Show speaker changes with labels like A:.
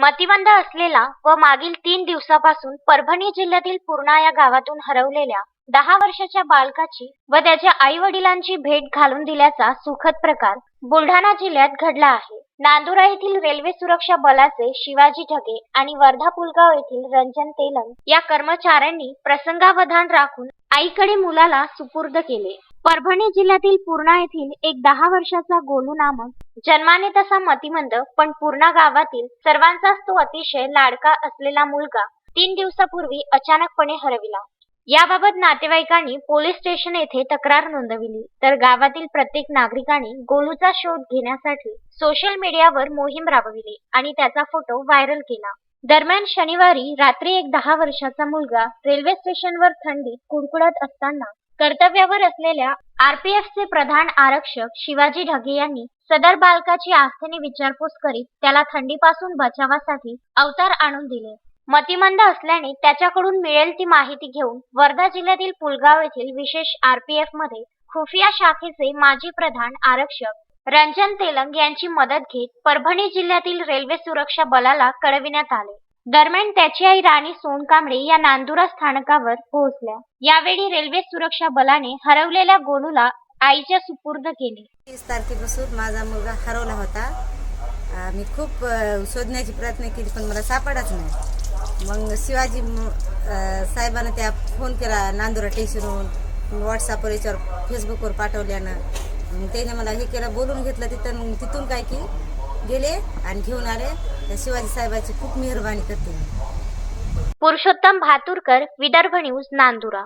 A: मतिमंद असलेला व मागील तीन दिवसापासून परभणी जिल्ह्यातील पूर्णा या गावातून हरवलेल्या दहा वर्षाच्या बालकाची व त्याच्या आई वडिलांची भेट घालून दिल्याचा सुखद प्रकार बुलढाणा जिल्ह्यात घडला आहे. नांदुरा येथील रेल्वे सुरक्षा बलाचे शिवाजी ढगे आणि वर्धा पुलगाव येथील रंजन तेलंग या कर्मचाऱ्यांनी प्रसंगावधान राखून आईकडे मुलाला सुपूर्द केले. परभणी जिल्ह्यातील पूर्णा येथील एक दहा वर्षाचा गोलू नामक जन्माने तसा मतिमंद पण पूर्णा गावातील सर्वांचाच तो अतिशय लाडका असलेला मुलगा तीन दिवसापूर्वी अचानकपणे हरविला. याबाबत नातेवाईकांनी पोलीस स्टेशन येथे तक्रार नोंदविली. तर गावातील प्रत्येक नागरिकांनी गोलूचा शोध घेण्यासाठी सोशल मीडियावर मोहीम राबविली आणि त्याचा फोटो व्हायरल केला. दरम्यान शनिवारी रात्री एक दहा वर्षाचा मुलगा रेल्वे स्टेशनवर थंडीत कुडकुडत असताना कर्तव्यावर असलेल्या आरपीएफचे प्रधान आरक्षक शिवाजी ढगे यांनी सदर बालकाची आस्थेने विचारपूस करीत त्याला थंडीपासून बचावासाठी अवतार आणून दिले. मतिमंद असल्याने त्याच्याकडून मिळेल ती माहिती घेऊन वर्धा जिल्ह्यातील पुलगाव येथील विशेष आरपीएफमध्ये खुफिया शाखेचे माजी प्रधान आरक्षक रंजन तेलंग यांची मदत घेत परभणी जिल्ह्यातील रेल्वे सुरक्षा बलाला कळविण्यात आले. दरम्यान त्याची आई राणी सोनकांबळे या नांदुरा स्थानकावर पोहोचल्या. यावेळी रेल्वे सुरक्षा बलाने हरवलेल्या गोलूला आईच्या सुपूर्द केले.
B: तीस तारखेपासून माझा मुलगा हरवला होता. अं, मी खूप अं, शोधण्याची प्रयत्न केली पण मला सापडाच नाही. मग शिवाजी म- अं, साहेबांना त्या फोन केला नांदुरा स्टेशनवरून व्हॉट्सअपवर याच्यावर फेसबुकवर पाठवल्यानं. मग त्याने मला हे केलं बोलून घेतलं तिथं. मग तिथून काय की गेले आणि घेऊन आले. त्या शिवाजी साहेबांची खूप मेहरबानी करते
A: पुरुषोत्तम भातुरकर विदर्भ न्यूज नांदुरा.